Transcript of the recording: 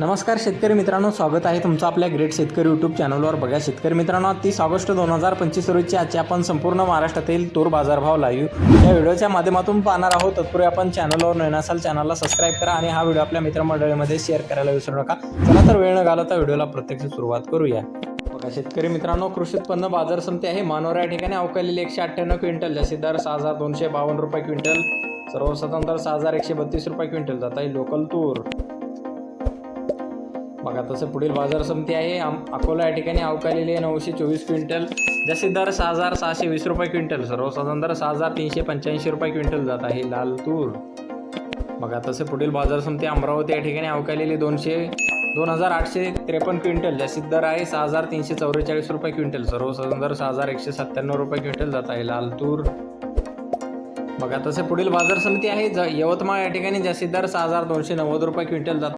नमस्कार शेतकरी मित्रांनो स्वागत आहे तुमचं आपल्या ग्रेट शेतकरी यूट्यूब चॅनलवर बघा शेतकरी मित्रांनो तीस ऑगस्ट दोन हजार पंचवीस रोजची आजची आपण संपूर्ण महाराष्ट्रातील तूर बाजारभाव लाईव्ह या व्हिडिओच्या माध्यमातून पाहणार आहोत. तत्पूर्वी आपण चॅनलवर नवीन असाल चॅनलला सबस्क्राईब करा आणि हा व्हिडिओ आपल्या मित्रमंडळीमध्ये शेअर करायला विसरू नका. चला तर वेळ न घालवता व्हिडिओला प्रत्यक्ष सुरुवात करूया. बघा शेतकरी मित्रांनो कृषी उत्पन्न बाजार समिती आहे. मानोर या ठिकाणी अवकालेली एकशे अठ्ठ्याण्णव क्विंटल जास्तीत दर सहा हजार दोनशे बावन्न रुपये क्विंटल सर्वसाधारण दर सहा हजार एकशे बत्तीस रुपये क्विंटल जात आहे. लोकल तूर. बघा तसं पुढील बाजार समिती आहे. आम- अकोला या ठिकाणी अवकालेली आहे नऊशे चोवीस क्विंटल. जास्तीत दर सहा हजार सहाशे वीस रुपये क्विंटल. सर्वसाधारण दर सहा हजार तीनशे पंच्याऐंशी रुपये क्विंटल जात आहे लाल तूर. बघा तसे पुढील बाजार समिती अमरावती या ठिकाणी अवकालेली दोनशे दोन हजार आठशे त्रेपन्न क्विंटल. जास्तीत दर आहे सहा हजार तीनशे चौवेचाळीस रुपये क्विंटल. सर्वसाधारण दर सहा हजार एकशे सत्त्याण्णव रुपये क्विंटल जात आहे लाल तूर. बघा तसे पुढील बाजार समिती आहे. ज यवतमाळ या ठिकाणी जास्तीत दर सहा हजार दोनशे नव्वद रुपये क्विंटल जात